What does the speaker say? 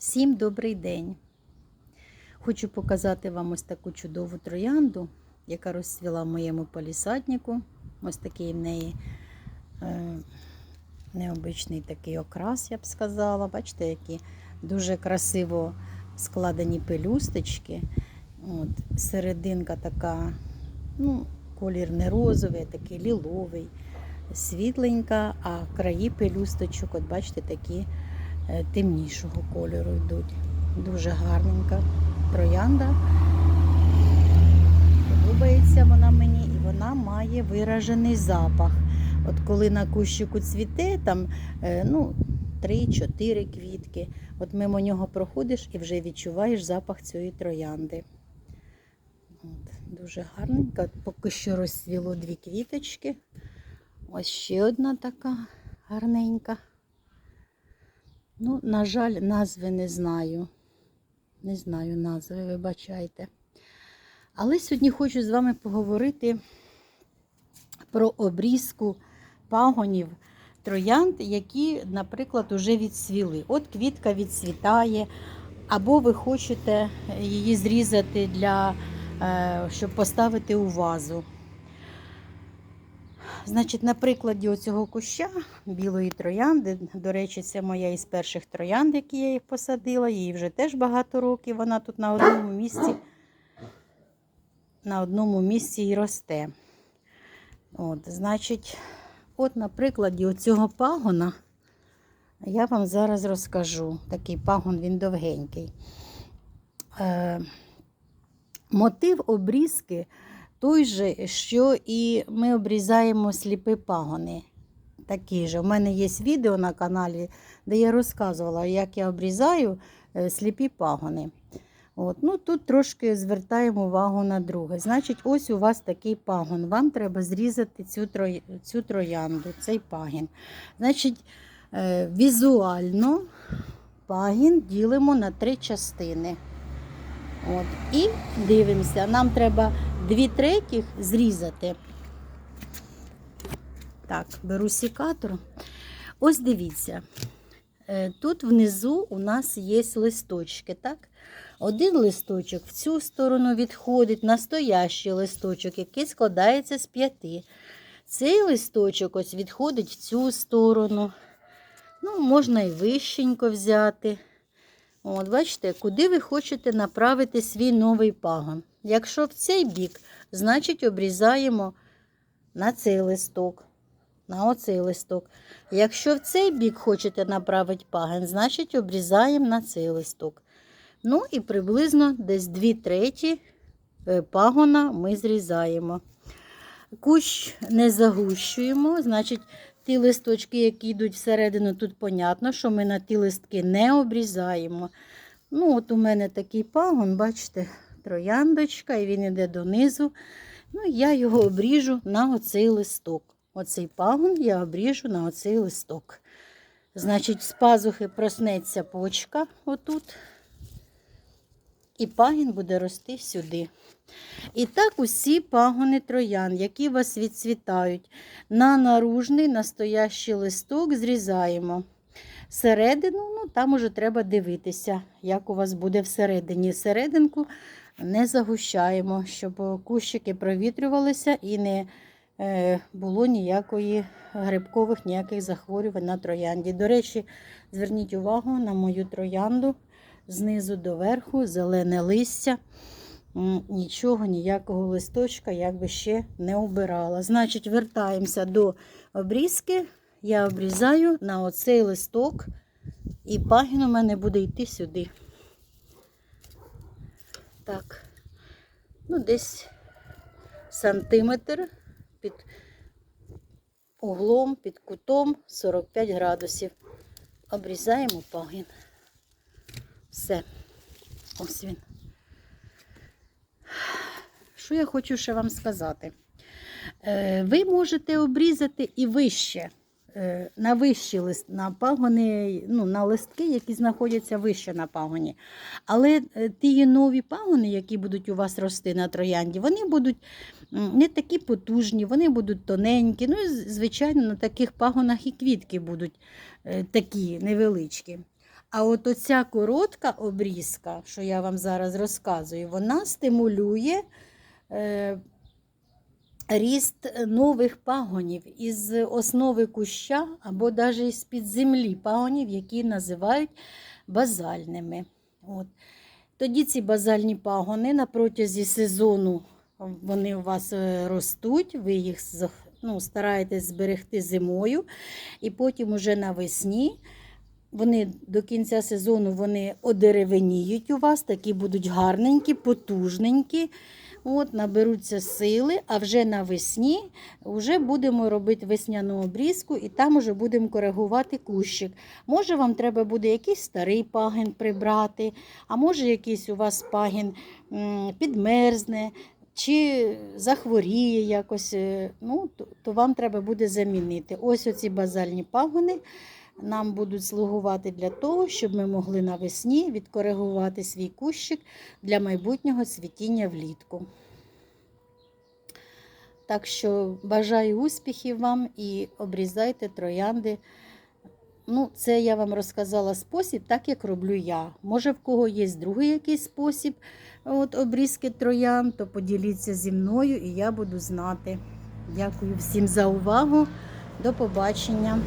Всім добрий день! Хочу показати вам ось таку чудову троянду, яка розцвіла в моєму палісаднику. Ось такий в неї е, необичний такий окрас, я б сказала. Бачите, які дуже красиво складені пелюсточки. От, серединка така, ну, колір не розовий, такий ліловий, світленька, а краї пелюсточок, от бачите, такі темнішого кольору йдуть. Дуже гарненька троянда. Подобається вона мені і вона має виражений запах. От коли на кущику цвіте, там е, ну, 3-4 квітки, от мимо нього проходиш і вже відчуваєш запах цієї троянди. От, дуже гарненька. Поки що розцвіло дві квіточки. Ось ще одна така гарненька. Ну, на жаль, назви не знаю. Не знаю назви, вибачайте. Але сьогодні хочу з вами поговорити про обрізку пагонів троянд, які, наприклад, уже відсвіли. От квітка відцвітає, або ви хочете її зрізати, для, е, щоб поставити у вазу. Значить, на прикладі оцього куща білої троянди, до речі, це моя із перших троянд, які я їх посадила. Їй вже теж багато років. Вона тут на одному місці, на одному місці і росте. От, значить, от на прикладі оцього пагона я вам зараз розкажу. Такий пагон він довгенький. Е, мотив обрізки той же, що і ми обрізаємо сліпі пагони. Такі ж. У мене є відео на каналі, де я розказувала, як я обрізаю е, сліпі пагони. От. Ну, Тут трошки звертаємо увагу на друге. Значить, ось у вас такий пагон. Вам треба зрізати цю, тро... цю троянду, цей пагін. Значить, е, візуально пагін ділимо на три частини. От. І дивимося, нам треба дві третіх зрізати. Так, беру сікатор. Ось дивіться. Е, Тут внизу у нас є листочки, так? Один листочок в цю сторону відходить, настоящий листочок, який складається з п'яти. Цей листочок ось відходить в цю сторону. Ну, можна і вищенько взяти. От, бачите, куди ви хочете направити свій новий пагон. Якщо в цей бік, значить обрізаємо на цей листок, на оцей листок. Якщо в цей бік хочете направити пагон, значить обрізаємо на цей листок. Ну і приблизно десь 2 треті е, пагона ми зрізаємо. Кущ не загущуємо, значить, ті листочки, які йдуть всередину, тут понятно, що ми на ті листки не обрізаємо. Ну, от у мене такий пагон, бачите, трояндочка, і він йде донизу. Ну, я його обріжу на оцей листок. Оцей пагон я обріжу на оцей листок. Значить, з пазухи проснеться почка отут. І пагін буде рости сюди. І так усі пагони троян, які вас відцвітають, на наружний настоящий листок зрізаємо. Середину, ну там уже треба дивитися, як у вас буде всередині. Серединку не загущаємо, щоб кущики провітрювалися і не е, було ніякої грибкових ніяких захворювань на троянді. До речі, зверніть увагу на мою троянду знизу до верху, зелене листя. Нічого, ніякого листочка я би ще не обирала. Значить, вертаємося до обрізки. Я обрізаю на оцей листок, і пагін у мене буде йти сюди. Так, ну, десь сантиметр під углом, під кутом 45 градусів. Обрізаємо пагін. Все. Ось він. Що я хочу ще вам сказати? Е, Ви можете обрізати і вище, е, на вищі лист, на пагони, ну, на листки, які знаходяться вище на пагоні. Але е, ті нові пагони, які будуть у вас рости на троянді, вони будуть не такі потужні, вони будуть тоненькі. Ну, і, звичайно, на таких пагонах і квітки будуть такі невеличкі. А от оця коротка обрізка, що я вам зараз розказую, вона стимулює е, ріст нових пагонів із основи куща або навіть з-під землі пагонів, які називають базальними. От. Тоді ці базальні пагони на протязі сезону вони у вас е, ростуть, ви їх ну, стараєтесь зберегти зимою, і потім уже навесні. Вони до кінця сезону вони одеревеніють у вас, такі будуть гарненькі, потужненькі. От, наберуться сили, а вже навесні вже будемо робити весняну обрізку і там вже будемо коригувати кущик. Може, вам треба буде якийсь старий пагін прибрати, а може якийсь у вас пагін підмерзне чи захворіє якось, е, ну, то, то вам треба буде замінити. Ось оці базальні пагони нам будуть слугувати для того, щоб ми могли навесні відкоригувати свій кущик для майбутнього цвітіння влітку. Так що бажаю успіхів вам і обрізайте троянди. Ну, це я вам розказала спосіб, так як роблю я. Може, в кого є другий якийсь спосіб от, обрізки троян, то поділіться зі мною і я буду знати. Дякую всім за увагу. До побачення.